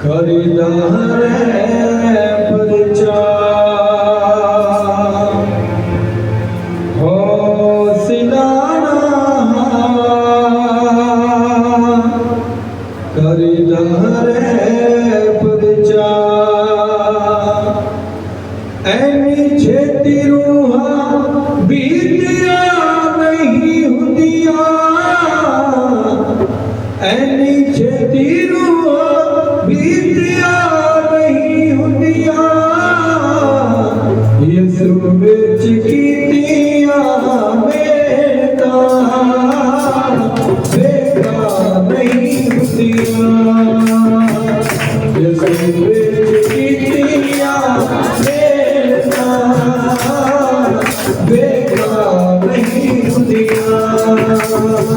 ਕਰਿਦਾ ਹੈ ਪਰਚਾਰ ਹੌਸਲਾ ਨਾ ਕਰਿਦਾ ਹੈ ਪਰਚਾਰ ¿Eh?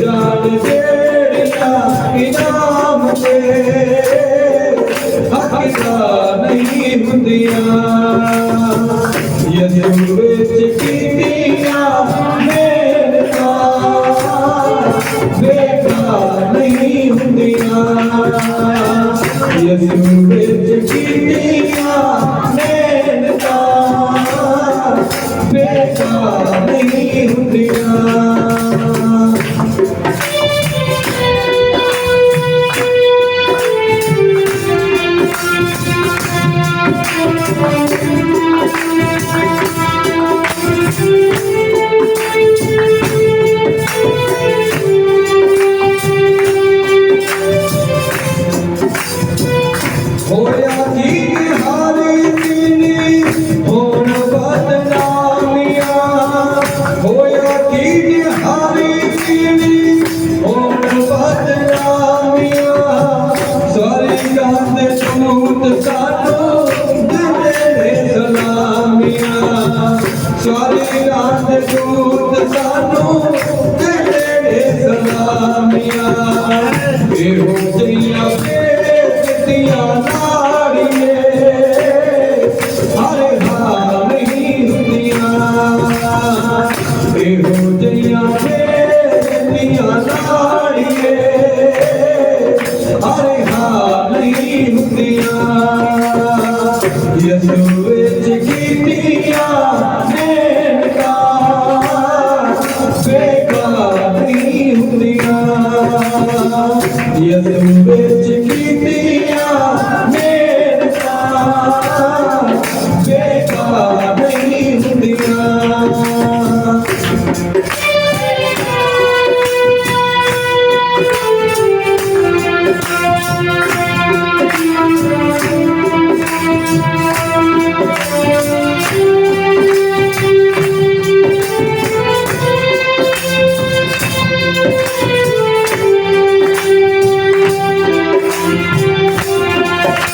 ਜਾਣ ਜਿਹੜੀਆਂ ਇਨਾਮ ਤੇ। ਹੱਕਦਾ ਨਹੀਂ ਹੁੰਦੀਆਂ। ਯਦੂ ਵਿੱਚ ਕੀਤੀਆਂ ਮੇਰਾ ਬੇਕਾਰ ਨਹੀਂ ਹੁੰਦੀਆਂ। ਯਦੂ ਵਿੱਚ ਕੀਤੀਆਂ ਮੇਰਾ ਬੇਕਾਰ Voy Baby.